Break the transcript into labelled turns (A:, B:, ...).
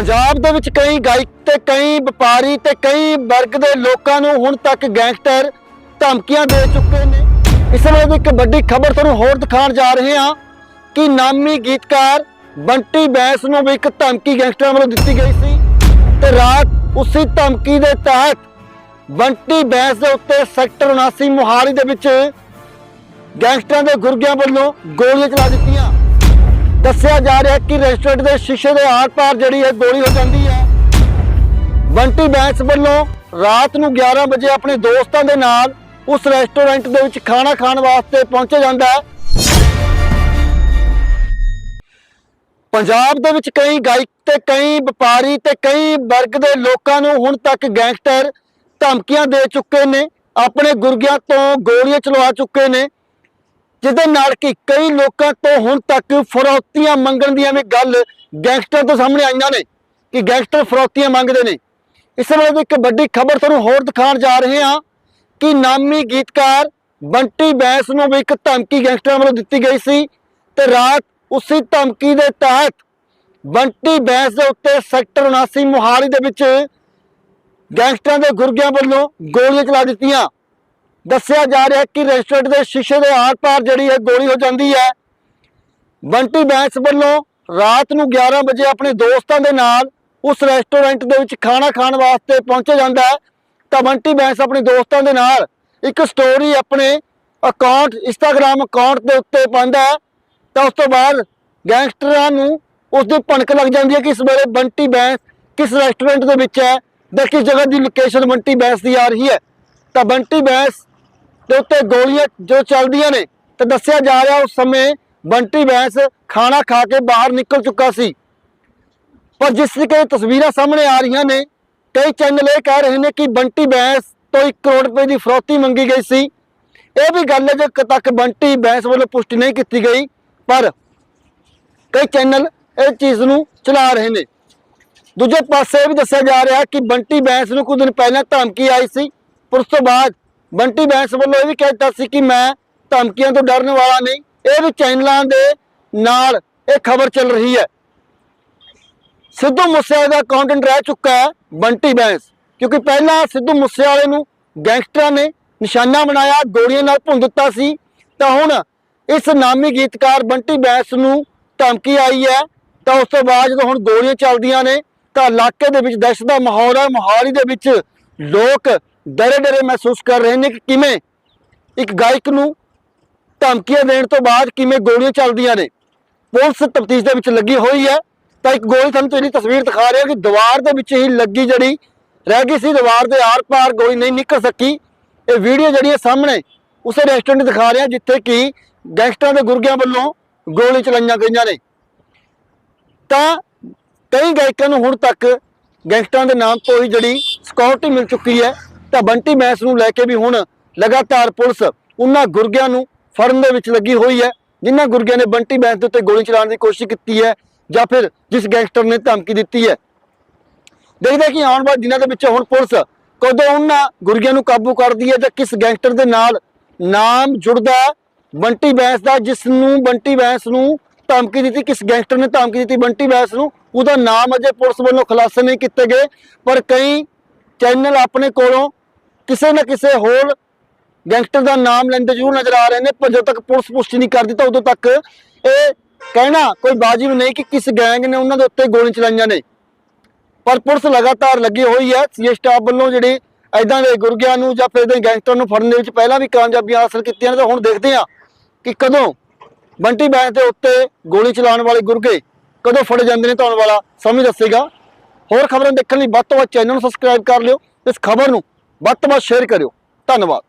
A: ਪੰਜਾਬ ਦੇ ਵਿੱਚ ਕਈ ਗਾਇਕ ਤੇ ਕਈ ਵਪਾਰੀ ਤੇ ਕਈ ਵਰਗ ਦੇ ਲੋਕਾਂ ਨੂੰ ਹੁਣ ਤੱਕ ਗੈਂਗਸਟਰ ਧਮਕੀਆਂ ਦੇ ਚੁੱਕੇ ਨੇ। ਇਸ ਵੇਲੇ ਦੀ ਇੱਕ ਵੱਡੀ ਖਬਰ ਤੁਹਾਨੂੰ ਹੋਰ ਦਿਖਾਉਣ ਜਾ ਰਹੇ ਹਾਂ ਕਿ ਨਾਮੀ ਗੀਤਕਾਰ ਬੰਟੀ ਬੈਂਸ ਨੂੰ ਵੀ ਇੱਕ ਧਮਕੀ ਗੈਂਗਸਟਰਾਂ ਵੱਲੋਂ ਦਿੱਤੀ ਗਈ ਸੀ ਤੇ ਰਾਤ ਉਸੇ ਧਮਕੀ ਦੇ ਤਹਿਤ ਬੰਟੀ ਬੈਂਸ ਦੇ ਉੱਤੇ ਸੈਕਟਰ 79 ਮੁਹਾਲੀ ਦੇ ਵਿੱਚ ਗੈਂਗਸਟਰਾਂ ਦੇ ਗੁਰਗਿਆਂ ਵੱਲੋਂ ਗੋਲੀਆਂ ਚਲਾ ਦਿੱਤੀਆਂ। ਦੱਸਿਆ ਜਾ ਰਿਹਾ ਕਿ ਰੈਸਟੋਰੈਂਟ ਦੇ ਸ਼ੀਸ਼ੇ ਦੇ ਆਰ-ਪਾਰ ਜਿਹੜੀ ਹੈ ਗੋਲੀ ਹੋ ਜਾਂਦੀ ਹੈ। ਬੰਟੀ ਬੈਂਸ ਵੱਲੋਂ ਰਾਤ ਨੂੰ 11 ਵਜੇ ਆਪਣੇ ਦੋਸਤਾਂ ਦੇ ਨਾਲ ਉਸ ਰੈਸਟੋਰੈਂਟ ਦੇ ਵਿੱਚ ਖਾਣਾ ਖਾਣ ਵਾਸਤੇ ਪਹੁੰਚਿਆ ਜਾਂਦਾ ਹੈ। ਪੰਜਾਬ ਦੇ ਵਿੱਚ ਕਈ ਗਾਇਕ ਤੇ ਕਈ ਵਪਾਰੀ ਤੇ ਕਈ ਵਰਗ ਦੇ ਲੋਕਾਂ ਨੂੰ ਹੁਣ ਤੱਕ ਗੈਂਗਸਟਰ ਧਮਕੀਆਂ ਦੇ ਚੁੱਕੇ ਨੇ, ਆਪਣੇ ਗੁਰਗਿਆਂ ਤੋਂ ਗੋਲੀਆਂ ਚਲਵਾ ਚੁੱਕੇ ਨੇ। ਜਿਹਦੇ ਨਾਲ ਕਿ ਕਈ ਲੋਕਾਂ ਤੋਂ ਹੁਣ ਤੱਕ ਫਰੌਤੀਆਂ ਮੰਗਣ ਦੀਆਂ ਵੀ ਗੱਲ ਗੈਂਗਸਟਰ ਤੋਂ ਸਾਹਮਣੇ ਆਈਆਂ ਨੇ, ਕਿ ਗੈਂਗਸਟਰ ਫਰੌਤੀਆਂ ਮੰਗਦੇ ਨੇ। ਇਸ ਵੇਲੇ ਦੀ ਇੱਕ ਵੱਡੀ ਖਬਰ ਤੁਹਾਨੂੰ ਹੋਰ ਦਿਖਾਉਣ ਜਾ ਰਹੇ ਹਾਂ ਕਿ ਨਾਮੀ ਗੀਤਕਾਰ ਬੰਟੀ ਬੈਂਸ ਨੂੰ ਵੀ ਇੱਕ ਧਮਕੀ ਗੈਂਗਸਟਰਾਂ ਵੱਲੋਂ ਦਿੱਤੀ ਗਈ ਸੀ ਤੇ ਰਾਤ ਉਸੇ ਧਮਕੀ ਦੇ ਤਹਿਤ ਬੰਟੀ ਬੈਂਸ ਦੇ ਉੱਤੇ ਸੈਕਟਰ 79 ਮੁਹਾਲੀ ਦੇ ਵਿੱਚ ਗੈਂਗਸਟਰਾਂ ਦੇ ਗੁਰਗਿਆਂ ਵੱਲੋਂ ਗੋਲੀਆਂ ਚਲਾ ਦਿੱਤੀਆਂ। ਦੱਸਿਆ ਜਾ ਰਿਹਾ ਕਿ ਰੈਸਟੋਰੈਂਟ ਦੇ ਸ਼ੀਸ਼ੇ ਦੇ ਆਰ-ਪਾਰ ਜਿਹੜੀ ਹੈ ਗੋਲੀ ਹੋ ਜਾਂਦੀ ਹੈ। ਬੰਟੀ ਬੈਂਸ ਵੱਲੋਂ ਰਾਤ ਨੂੰ 11 ਵਜੇ ਆਪਣੇ ਦੋਸਤਾਂ ਦੇ ਨਾਲ ਉਸ ਰੈਸਟੋਰੈਂਟ ਦੇ ਵਿੱਚ ਖਾਣਾ ਖਾਣ ਵਾਸਤੇ ਪਹੁੰਚਿਆ ਜਾਂਦਾ ਹੈ। ਤਾਂ ਬੰਟੀ ਬੈਂਸ ਆਪਣੇ ਦੋਸਤਾਂ ਦੇ ਨਾਲ ਇੱਕ ਸਟੋਰੀ ਆਪਣੇ ਅਕਾਊਂਟ ਇੰਸਟਾਗ੍ਰam ਅਕਾਊਂਟ ਦੇ ਉੱਤੇ ਪਾਉਂਦਾ ਹੈ। ਤਾਂ ਉਸ ਤੋਂ ਬਾਅਦ ਗੈਂਗਸਟਰਾਂ ਨੂੰ ਉਸ ਦੀ ਭਣਕ ਲੱਗ ਜਾਂਦੀ ਹੈ ਕਿ ਇਸ ਵੇਲੇ ਬੰਟੀ ਬੈਂਸ ਕਿਸ ਰੈਸਟੋਰੈਂਟ ਦੇ ਵਿੱਚ ਹੈ ਜਾਂ ਕਿਸ ਜਗ੍ਹਾ ਦੀ ਲੋਕੇਸ਼ਨ ਬੰਟੀ ਬੈਂਸ ਦੀ ਆ ਰਹੀ ਹੈ। ਤਾਂ ਬੰਟੀ ਬੈਂਸ ਦੇ ਉੱਤੇ ਗੋਲੀਆਂ ਜੋ ਚੱਲਦੀਆਂ ਨੇ, ਤੇ ਦੱਸਿਆ ਜਾ ਰਿਹਾ ਉਸ ਸਮੇਂ ਬੰਟੀ ਬੈਂਸ ਖਾਣਾ ਖਾ ਕੇ ਬਾਹਰ ਨਿਕਲ ਚੁੱਕਾ ਸੀ। ਪਰ ਜਿਸ ਤਰੀਕੇ ਦੀਆਂ ਤਸਵੀਰਾਂ ਸਾਹਮਣੇ ਆ ਰਹੀਆਂ ਨੇ, ਕਈ ਚੈਨਲ ਇਹ ਕਹਿ ਰਹੇ ਨੇ ਕਿ ਬੰਟੀ ਬੈਂਸ ਤੋਂ 1 ਕਰੋੜ ਰੁਪਏ ਦੀ ਫਰੋਤੀ ਮੰਗੀ ਗਈ ਸੀ। ਇਹ ਵੀ ਗੱਲ ਹੈ ਜੋ ਤੱਕ ਬੰਟੀ ਬੈਂਸ ਵੱਲੋਂ ਪੁਸ਼ਟੀ ਨਹੀਂ ਕੀਤੀ ਗਈ, ਪਰ ਕਈ ਚੈਨਲ ਇਹ ਚੀਜ਼ ਨੂੰ ਚਲਾ ਰਹੇ ਨੇ। ਦੂਜੇ ਪਾਸੇ ਇਹ ਵੀ ਦੱਸਿਆ ਜਾ ਰਿਹਾ ਕਿ ਬੰਟੀ ਬੈਂਸ ਨੂੰ ਕੁਝ ਦਿਨ ਪਹਿਲਾਂ ਧਮਕੀ ਆਈ ਸੀ। ਪਰ ਉਸ ਤੋਂ ਬਾਅਦ ਬੰਟੀ ਬੈਂਸ ਵੱਲੋਂ ਇਹ ਵੀ ਕਹਿ ਦਿੱਤਾ ਸੀ ਕਿ ਮੈਂ ਧਮਕੀਆਂ ਤੋਂ ਡਰਨ ਵਾਲਾ ਨਹੀਂ। ਇਹ ਵੀ ਚੈਨਲਾਂ ਦੇ ਨਾਲ ਇਹ ਖਬਰ ਚੱਲ ਰਹੀ ਹੈ। ਸਿੱਧੂ ਮੂਸੇਵਾਲੇ ਦਾ ਅਕਾਊਂਟੈਂਟ ਰਹਿ ਚੁੱਕਾ ਹੈ ਬੰਟੀ ਬੈਂਸ, ਕਿਉਂਕਿ ਪਹਿਲਾਂ ਸਿੱਧੂ ਮੂਸੇਵਾਲੇ ਨੂੰ ਗੈਂਗਸਟਰਾਂ ਨੇ ਨਿਸ਼ਾਨਾ ਬਣਾਇਆ, ਗੋਲੀਆਂ ਨਾਲ ਭੁੰਨ ਦਿੱਤਾ ਸੀ। ਤਾਂ ਹੁਣ ਇਸ ਨਾਮੀ ਗੀਤਕਾਰ ਬੰਟੀ ਬੈਂਸ ਨੂੰ ਧਮਕੀ ਆਈ ਹੈ। ਤਾਂ ਉਸ ਤੋਂ ਬਾਅਦ ਜਦੋਂ ਹੁਣ ਗੋਲੀਆਂ ਚੱਲਦੀਆਂ ਨੇ, ਤਾਂ ਇਲਾਕੇ ਦੇ ਵਿੱਚ ਦਹਿਸ਼ਤ ਦਾ ਮਾਹੌਲ ਹੈ। ਮੋਹਾਲੀ ਦੇ ਵਿੱਚ ਲੋਕ ਡਰੇ ਡਰੇ ਮਹਿਸੂਸ ਕਰ ਰਹੇ ਨੇ ਕਿ ਕਿਵੇਂ ਇੱਕ ਗਾਇਕ ਨੂੰ ਧਮਕੀਆਂ ਦੇਣ ਤੋਂ ਬਾਅਦ ਕਿਵੇਂ ਗੋਲੀਆਂ ਚੱਲਦੀਆਂ ਨੇ। ਪੁਲਿਸ ਤਫਤੀਸ਼ ਦੇ ਵਿੱਚ ਲੱਗੀ ਹੋਈ ਹੈ। ਤਾਂ ਇੱਕ ਗੋਲੀ ਤੁਹਾਨੂੰ ਜਿਹੜੀ ਤਸਵੀਰ ਦਿਖਾ ਰਿਹਾ ਕਿ ਦੀਵਾਰ ਦੇ ਵਿੱਚ ਹੀ ਲੱਗੀ ਜਿਹੜੀ ਰਹਿ ਗਈ ਸੀ। ਦੀਵਾਰ ਦੇ ਆਰ-ਪਾਰ ਗੋਲੀ ਨਹੀਂ ਨਿਕਲ ਸਕੀ। ਇਹ ਵੀਡੀਓ ਜਿਹੜੀ ਹੈ ਸਾਹਮਣੇ ਉਸੇ ਰੈਸਟੋਰੈਂਟ ਦਿਖਾ ਰਿਹਾ, ਜਿੱਥੇ ਕਿ ਗੈਂਗਸਟਰਾਂ ਦੇ ਗੁਰਗਿਆਂ ਵੱਲੋਂ ਗੋਲੀ ਚਲਾਈਆਂ ਗਈਆਂ ਨੇ। ਤਾਂ ਕਈ ਗਾਇਕਾਂ ਨੂੰ ਹੁਣ ਤੱਕ ਗੈਂਗਸਟਰਾਂ ਦੇ ਨਾਮ ਤੋਂ ਹੀ ਜਿਹੜੀ ਸਿਕਿਉਰਿਟੀ ਮਿਲ ਚੁੱਕੀ ਹੈ। ਤਾਂ ਬੰਟੀ ਮੈਸ ਨੂੰ ਲੈ ਕੇ ਵੀ ਹੁਣ ਲਗਾਤਾਰ ਪੁਲਿਸ ਉਹਨਾਂ ਗੁਰਗਿਆਂ ਨੂੰ ਫੜਨ ਦੇ ਵਿੱਚ ਲੱਗੀ ਹੋਈ ਹੈ, ਜਿਨ੍ਹਾਂ ਗੁਰਗਿਆਂ ਨੇ ਬੰਟੀ ਮੈਸ ਦੇ ਉੱਤੇ ਗੋਲੀ ਚਲਾਉਣ ਦੀ ਕੋਸ਼ਿਸ਼ ਕੀਤੀ ਹੈ ਜਾਂ ਫਿਰ ਜਿਸ ਗੈਂਗਸਟਰ ਨੇ ਧਮਕੀ ਦਿੱਤੀ ਹੈ। ਦੇਖਦੇ ਕਿ ਆਉਣ ਵਾਲੇ ਦਿਨਾਂ ਦੇ ਵਿੱਚ ਹੁਣ ਪੁਲਿਸ ਕਦੋਂ ਉਹਨਾਂ ਗੁਰਗਿਆਂ ਨੂੰ ਕਾਬੂ ਕਰਦੀ ਹੈ ਜਾਂ ਕਿਸ ਗੈਂਗਸਟਰ ਦੇ ਨਾਲ ਨਾਮ ਜੁੜਦਾ ਬੰਟੀ ਬੈਂਸ ਦਾ ਜਿਸ ਨੂੰ ਬੰਟੀ ਬੈਂਸ ਨੂੰ ਧਮਕੀ ਦਿੱਤੀ, ਕਿਸ ਗੈਂਗਸਟਰ ਨੇ ਧਮਕੀ ਦਿੱਤੀ ਬੰਟੀ ਬੈਂਸ ਨੂੰ, ਉਹਦਾ ਨਾਮ ਅਜੇ ਪੁਲਿਸ ਵੱਲੋਂ ਖੁਲਾਸੇ ਨਹੀਂ ਕੀਤੇ ਗਏ, ਪਰ ਕਈ ਚੈਨਲ ਆਪਣੇ ਕੋਲੋਂ ਕਿਸੇ ਨਾ ਕਿਸੇ ਹੋਰ ਗੈਂਗਸਟਰ ਦਾ ਨਾਮ ਲੈਂਦੇ ਜ਼ਰੂਰ ਨਜ਼ਰ ਆ ਰਹੇ ਨੇ, ਪਰ ਜਦੋਂ ਤੱਕ ਪੁਲਿਸ ਪੁਸ਼ਟੀ ਨਹੀਂ ਕਰਦੀ ਤਾਂ ਉਦੋਂ ਤੱਕ ਇਹ ਕਹਿਣਾ ਕੋਈ ਵਾਜਿਬ ਨਹੀਂ ਕਿ ਕਿਸ ਗੈਂਗ ਨੇ ਉਹਨਾਂ ਦੇ ਉੱਤੇ ਗੋਲੀਆਂ ਚਲਾਈਆਂ ਨੇ। ਪਰ ਪੁਲਿਸ ਲਗਾਤਾਰ ਲੱਗੀ ਹੋਈ ਹੈ ਸੀਏ ਸਟਾਫ ਵੱਲੋਂ ਜਿਹੜੇ ਐਦਾਂ ਦੇ ਗੁਰਗਿਆਂ ਨੂੰ ਜਾਂ ਫਿਰ ਦੇ ਗੈਂਗਸਟਰ ਨੂੰ ਫੜਨ ਦੇ ਵਿੱਚ ਪਹਿਲਾਂ ਵੀ ਕਾਮਯਾਬੀਆਂ ਹਾਸਲ ਕੀਤੀਆਂ ਨੇ, ਤਾਂ ਹੁਣ ਦੇਖਦੇ ਹਾਂ ਕਿ ਕਦੋਂ ਬੰਟੀ ਬੈਂਸ ਦੇ ਉੱਤੇ ਗੋਲੀ ਚਲਾਉਣ ਵਾਲੇ ਗੁਰਗੇ ਕਦੋਂ ਫੜੇ ਜਾਂਦੇ ਨੇ, ਤਾਂ ਆਉਣ ਵਾਲਾ ਸਮਝ ਦੱਸੇਗਾ। ਹੋਰ ਖਬਰਾਂ ਦੇਖਣ ਲਈ ਵੱਧ ਤੋਂ ਵੱਧ ਚੈਨਲ ਨੂੰ ਸਬਸਕ੍ਰਾਈਬ ਕਰ ਲਿਓ। ਇਸ ਖਬਰ ਨੂੰ ਵੱਧ ਤੋਂ ਵੱਧ ਸ਼ੇਅਰ ਕਰਿਓ। ਧੰਨਵਾਦ।